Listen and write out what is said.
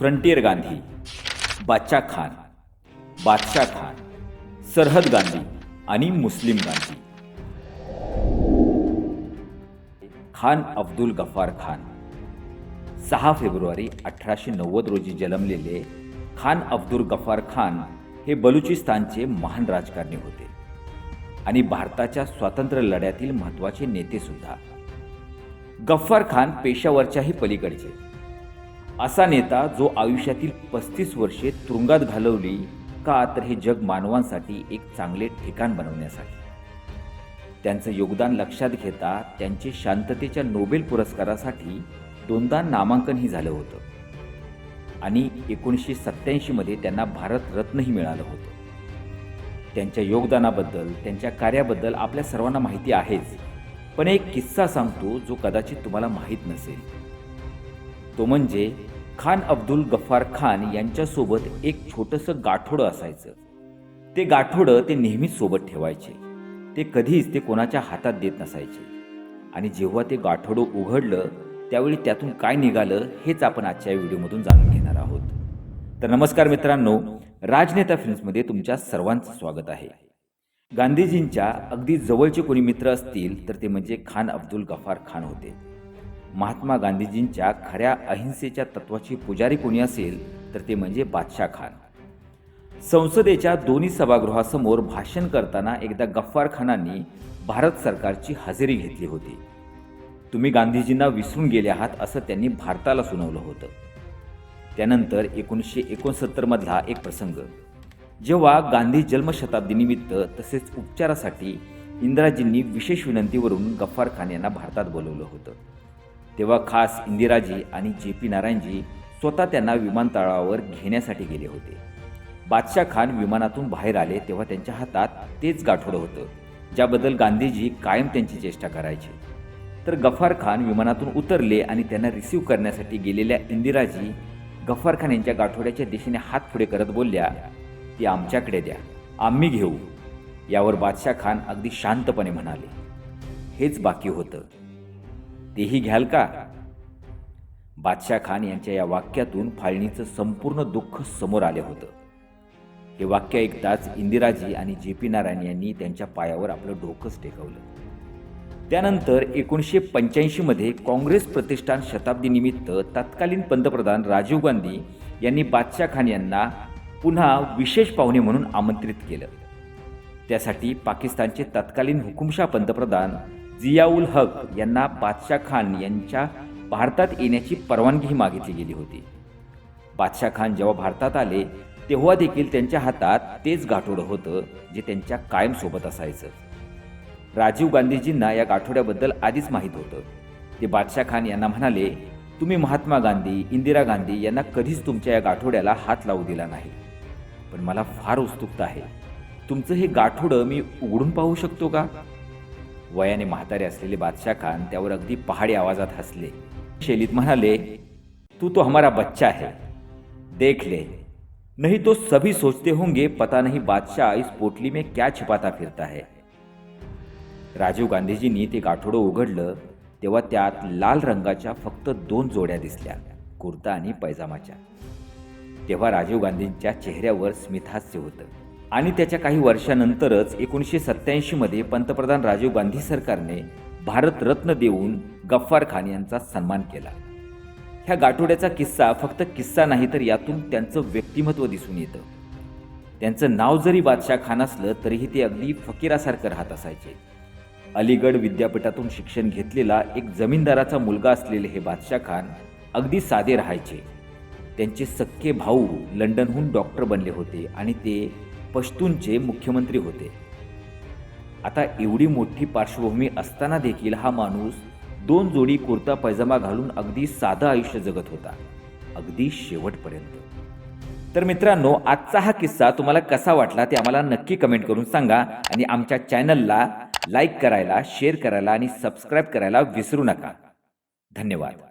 Frontier Gandhi बादशाह खान बादशाह खान सरहद गांधी आणि मुस्लिम गांधी. खान अब्दुल गफार खान. सहा फेब्रुवारी अठराशे नव्वद रोजी जन्मलेले खान अब्दुल गफार खान हे बलुचिस्तानचे महान राजकारणी होते आणि भारताच्या स्वातंत्र्य लढ्यातील महत्त्वाचे नेते सुद्धा गफ्फार खान पेशावरच्याही पलीकडचे. असा नेता जो आयुष्यातील पस्तीस वर्षे तुरुंगात घालवली का तर हे जग मानवांसाठी एक चांगले ठिकाण बनवण्यासाठी. त्यांचं योगदान लक्षात घेता त्यांचे शांततेच्या नोबेल पुरस्कारासाठी दोनदा नामांकनही झालं होतं. आणि एकोणीसशे सत्त्याऐंशीमध्ये त्यांना भारत रत्नही मिळालं होतं. त्यांच्या योगदानाबद्दल त्यांच्या कार्याबद्दल आपल्या सर्वांना माहिती आहेच. पण एक किस्सा सांगतो जो कदाचित तुम्हाला माहीत नसेल. तो म्हणजे खान अब्दुल गफार खान यांच्यासोबत एक छोटंसं गाठोडं असायचं. ते गाठोडं ते नेहमीच सोबत ठेवायचे. ते कधीच ते कोणाच्या हातात देत नसायचे. आणि जेव्हा ते गाठोडं उघडलं त्यावेळी त्यातून काय निघालं हेच आपण आजच्या व्हिडिओमधून जाणून घेणार आहोत. तर नमस्कार मित्रांनो राजनेता फिल्म्समध्ये तुमच्या सर्वांचं स्वागत आहे. गांधीजींच्या अगदी जवळचे कोणी मित्र असतील तर ते म्हणजे खान अब्दुल गफार खान होते. महात्मा गांधीजींच्या खऱ्या अहिंसेच्या तत्वाची पुजारी कोणी असेल तर ते म्हणजे बादशाह खान. संसदेच्या दोन्ही सभागृहासमोर भाषण करताना एकदा गफ्फार खानांनी भारत सरकारची हजेरी घेतली होती. तुम्ही गांधीजींना विसरून गेले आहात असं त्यांनी भारताला सुनावलं होतं. त्यानंतर एकोणीसशे एकोणसत्तरमधला एक प्रसंग. जेव्हा गांधी जन्मशताब्दीनिमित्त तसेच उपचारासाठी इंदिराजींनी विशेष विनंतीवरून गफ्फार खान यांना भारतात बोलवलं होतं. तेव्हा खास इंदिराजी आणि जे पी नारायणजी स्वतः त्यांना विमानतळावर घेण्यासाठी गेले होते. बादशाह खान विमानातून बाहेर आले तेव्हा त्यांच्या हातात तेच गाठोडं होतं ज्याबद्दल गांधीजी कायम त्यांची चेष्टा करायचे. तर गफार खान विमानातून उतरले आणि त्यांना रिसीव्ह करण्यासाठी गेलेल्या इंदिराजी गफार खान यांच्या गाठोड्याच्या दिशेने हात पुढे करत बोलल्या ती आमच्याकडे द्या आम्ही घेऊ यावर बादशाह खान अगदी शांतपणे म्हणाले. हेच बाकी होतं. तेही घ्याल का? बादशाह खान यांच्या या वाक्यातून फाळणीचं संपूर्ण दुःख समोर आले होतं. हे वाक्य ऐकताच इंदिराजी आणि जे पी नारायण यांनी त्यांच्या पायावर आपलं डोकंच टेकवलं. त्यानंतर एकोणीसशे पंच्याऐंशीमध्ये काँग्रेस प्रतिष्ठान शताब्दीनिमित्त तत्कालीन पंतप्रधान राजीव गांधी यांनी बादशाह खान यांना पुन्हा विशेष पाहुणे म्हणून आमंत्रित केलं. त्यासाठी पाकिस्तानचे तत्कालीन हुकुमशाह पंतप्रधान जियाउल हक यांना बादशाह खान यांच्या भारतात येण्याची परवानगी मागितली गेली होती. बादशाह खान जेव्हा भारतात आले तेव्हा देखील त्यांच्या हातात तेच गाठोडं होतं जे त्यांच्या कायम सोबत असायचं. राजीव गांधीजींना या गाठोड्याबद्दल आधीच माहीत होतं. ते बादशाह खान यांना म्हणाले तुम्ही महात्मा गांधी इंदिरा गांधी यांना कधीच तुमच्या या गाठोड्याला हात लावू दिला नाही. पण मला फार उत्सुकता आहे. तुमचं हे गाठोडं मी उघडून पाहू शकतो का? वयाने म्हातारे असलेले बादशाह खान त्यावर अगदी पहाडी आवाजात हसले. शैलीत म्हणाले तू तो हमारा बच्चा है. देख ले. नहीं तो सभी सोचते होंगे पता नहीं बादशाह इस पोटली में क्या छिपाता फिरता है. राजीव गांधीजींनी ते गाठोडं उघडलं तेव्हा त्यात लाल रंगाच्या फक्त दोन जोड्या दिसल्या कुर्ता आणि पैजामाच्या. तेव्हा राजीव गांधींच्या चेहऱ्यावर स्मितहास्य होतं. आणि त्याच्या काही वर्षानंतरच एकोणीसशे सत्त्याऐंशीमध्ये पंतप्रधान राजीव गांधी सरकारने भारतरत्न देऊन गफ्फार खान यांचा सन्मान केला. ह्या गाठोड्याचा किस्सा फक्त किस्सा नाही तर यातून त्यांचं व्यक्तिमत्व दिसून येतं. त्यांचं नाव जरी बादशाह खान असलं तरीही ते अगदी फकीरासारखं राहत असायचे. अलीगड विद्यापीठातून शिक्षण घेतलेला एक जमीनदाराचा मुलगा असलेले हे बादशाह खान अगदी साधे राहायचे. त्यांचे सख्खे भाऊ लंडनहून डॉक्टर बनले होते आणि ते पश्तूनचे मुख्यमंत्री होते. आता एवढी मोठी पार्श्वभूमी असताना देखील हा माणूस दोन जोडी कुर्ता पैजामा घालून अगदी साधं आयुष्य जगत होता. अगदी शेवटपर्यंत. तर मित्रांनो आजचा हा किस्सा तुम्हाला कसा वाटला ते आम्हाला नक्की कमेंट करून सांगा आणि आमच्या चॅनलला लाईक करायला शेअर करायला आणि सबस्क्राईब करायला विसरू नका. धन्यवाद.